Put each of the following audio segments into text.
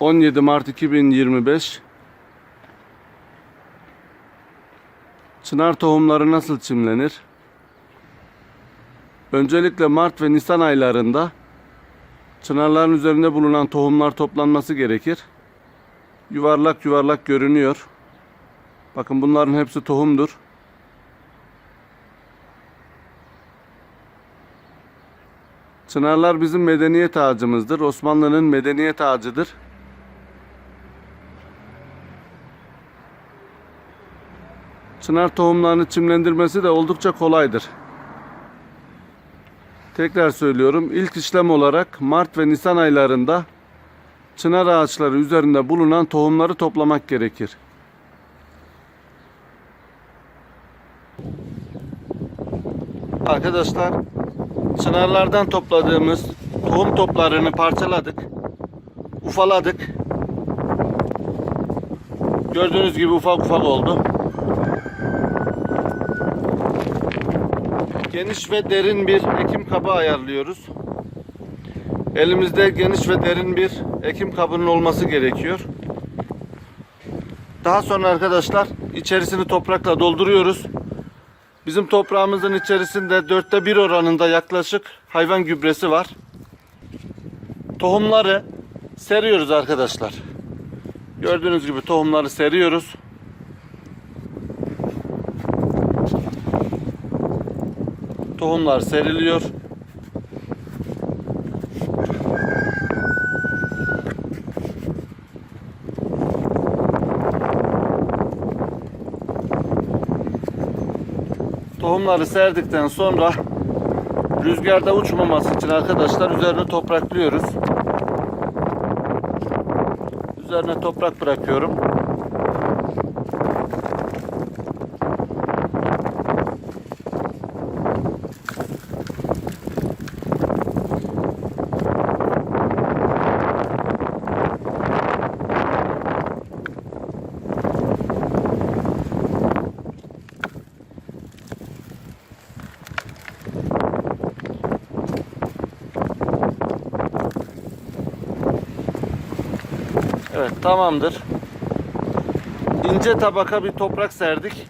17 Mart 2025 Çınar tohumları nasıl çimlenir? Öncelikle Mart ve Nisan aylarında çınarların üzerinde bulunan tohumlar toplanması gerekir. Yuvarlak yuvarlak görünüyor. Bakın bunların hepsi tohumdur. Çınarlar bizim medeniyet ağacımızdır. Osmanlı'nın medeniyet ağacıdır. Çınar tohumlarını çimlendirmesi de oldukça kolaydır. Tekrar söylüyorum. ilk işlem olarak Mart ve Nisan aylarında çınar ağaçları üzerinde bulunan tohumları toplamak gerekir. Arkadaşlar Çınarlardan topladığımız tohum toplarını parçaladık. Ufaladık. Gördüğünüz gibi ufak ufak oldu. Geniş ve derin bir ekim kabı ayarlıyoruz. Elimizde geniş ve derin bir ekim kabının olması gerekiyor. Daha sonra arkadaşlar içerisini toprakla dolduruyoruz. Bizim toprağımızın içerisinde dörtte bir oranında yaklaşık hayvan gübresi var. Tohumları seriyoruz arkadaşlar. Gördüğünüz gibi tohumları seriyoruz. Tohumlar seriliyor. Tohumları serdikten sonra rüzgarda uçmaması için arkadaşlar üzerine topraklıyoruz. Üzerine toprak bırakıyorum. Evet tamamdır. İnce tabaka bir toprak serdik.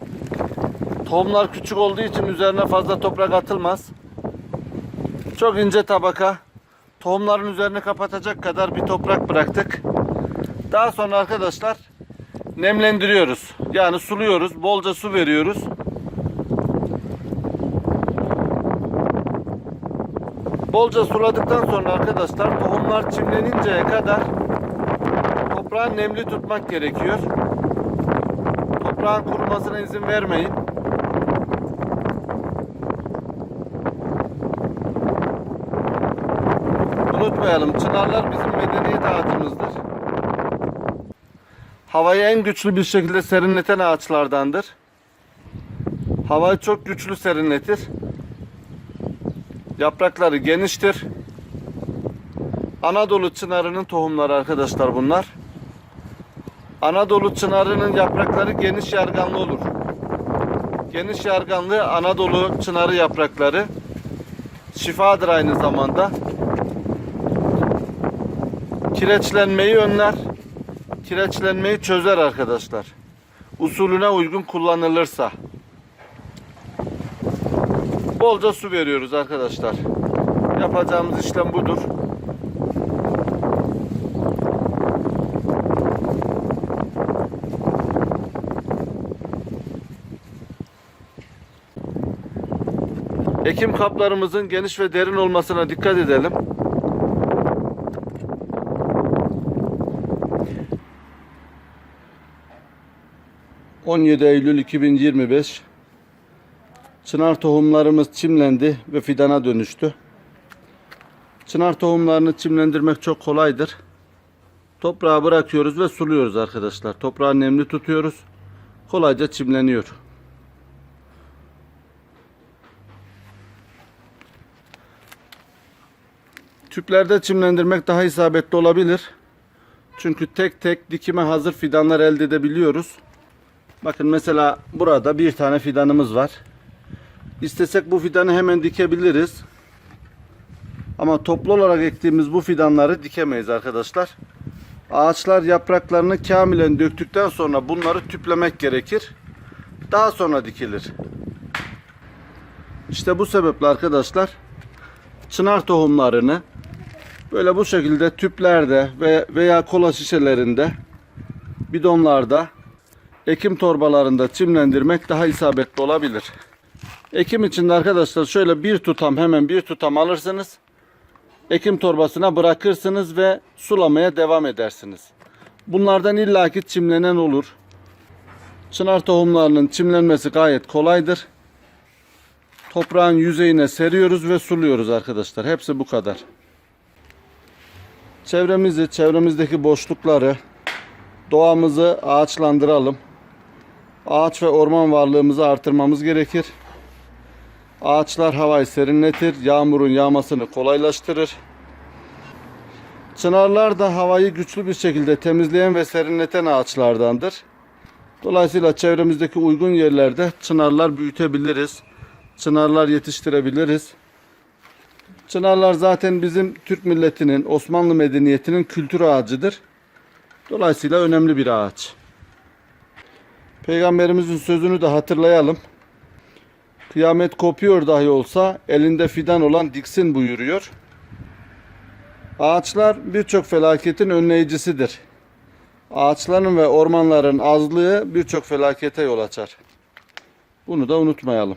Tohumlar küçük olduğu için üzerine fazla toprak atılmaz. Çok ince tabaka tohumların üzerine kapatacak kadar bir toprak bıraktık. Daha sonra arkadaşlar nemlendiriyoruz. Yani suluyoruz. Bolca su veriyoruz. Bolca suladıktan sonra arkadaşlar tohumlar çimleninceye kadar toprağı nemli tutmak gerekiyor. Toprağın kurumasına izin vermeyin. Unutmayalım çınarlar bizim medeniyet ağacımızdır. Havayı en güçlü bir şekilde serinleten ağaçlardandır. Havayı çok güçlü serinletir. Yaprakları geniştir. Anadolu çınarının tohumları arkadaşlar bunlar. Anadolu çınarının yaprakları geniş yarganlı olur. Geniş yarganlı Anadolu çınarı yaprakları şifadır aynı zamanda. Kireçlenmeyi önler. Kireçlenmeyi çözer arkadaşlar. Usulüne uygun kullanılırsa. Bolca su veriyoruz arkadaşlar. Yapacağımız işlem budur. Ekim kaplarımızın geniş ve derin olmasına dikkat edelim. ...17 Eylül 2025... ...çınar tohumlarımız çimlendi ve fidana dönüştü. Çınar tohumlarını çimlendirmek çok kolaydır. Toprağa bırakıyoruz ve suluyoruz arkadaşlar. Toprağı nemli tutuyoruz. Kolayca çimleniyor. Tüplerde çimlendirmek daha isabetli olabilir. Çünkü tek tek dikime hazır fidanlar elde edebiliyoruz. Bakın mesela burada bir tane fidanımız var. İstesek bu fidanı hemen dikebiliriz. Ama toplu olarak ektiğimiz bu fidanları dikemeyiz arkadaşlar. Ağaçlar yapraklarını kamilen döktükten sonra bunları tüplemek gerekir. Daha sonra dikilir. İşte bu sebeple arkadaşlar çınar tohumlarını böyle bu şekilde tüplerde ve veya kola şişelerinde bidonlarda ekim torbalarında çimlendirmek daha isabetli olabilir. Ekim için de arkadaşlar şöyle bir tutam hemen bir tutam alırsınız. Ekim torbasına bırakırsınız ve sulamaya devam edersiniz. Bunlardan illaki çimlenen olur. Çınar tohumlarının çimlenmesi gayet kolaydır. Toprağın yüzeyine seriyoruz ve suluyoruz arkadaşlar. Hepsi bu kadar. Çevremizi, çevremizdeki boşlukları, doğamızı ağaçlandıralım. Ağaç ve orman varlığımızı artırmamız gerekir. Ağaçlar havayı serinletir, yağmurun yağmasını kolaylaştırır. Çınarlar da havayı güçlü bir şekilde temizleyen ve serinleten ağaçlardandır. Dolayısıyla çevremizdeki uygun yerlerde çınarlar büyütebiliriz. Çınarlar yetiştirebiliriz. Çınarlar zaten bizim Türk milletinin, Osmanlı medeniyetinin kültür ağacıdır. Dolayısıyla önemli bir ağaç. Peygamberimizin sözünü de hatırlayalım. Kıyamet kopuyor dahi olsa elinde fidan olan diksin buyuruyor. Ağaçlar birçok felaketin önleyicisidir. Ağaçların ve ormanların azlığı birçok felakete yol açar. Bunu da unutmayalım.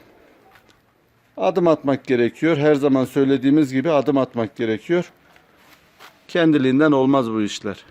Adım atmak gerekiyor. Her zaman söylediğimiz gibi adım atmak gerekiyor. Kendiliğinden olmaz bu işler.